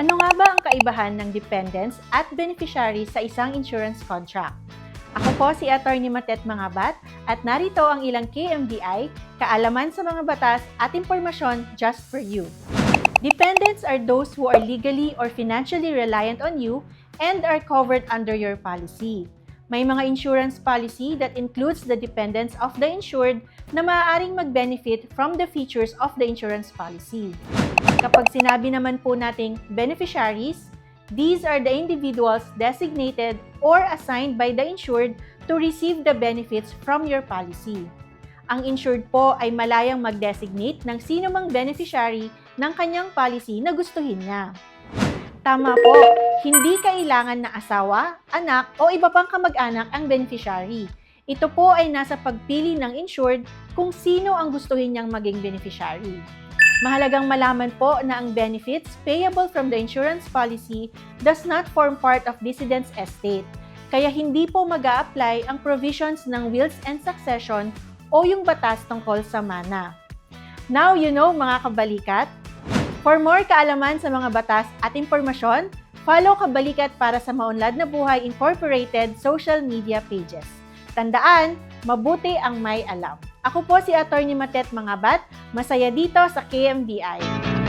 Ano nga ba ang kaibahan ng dependents at beneficiaries sa isang insurance contract? Ako po si Attorney Matet Mangabat at narito ang ilang KMDI, kaalaman sa mga batas at impormasyon just for you. Dependents are those who are legally or financially reliant on you and are covered under your policy. May mga insurance policy that includes the dependents of the insured na maaaring mag-benefit from the features of the insurance policy. Kapag sinabi naman po nating beneficiaries, these are the individuals designated or assigned by the insured to receive the benefits from your policy. Ang insured po ay malayang mag-designate ng sino mang beneficiary ng kanyang policy na gustuhin niya. Tama po, hindi kailangan na asawa, anak o iba pang kamag-anak ang beneficiary. Ito po ay nasa pagpili ng insured kung sino ang gustuhin niyang maging beneficiary. Mahalagang malaman po na ang benefits payable from the insurance policy does not form part of decedent's estate. Kaya hindi po mag apply ang provisions ng wills and succession o yung batas tungkol sa mana. Now you know mga kabalikat, For more kaalaman sa mga batas at impormasyon, follow Kabalikat para sa Maunlad na Buhay Incorporated social media pages. Tandaan, mabuti ang may alam. Ako po si Attorney Matet Mangabat, masaya dito sa KMDI.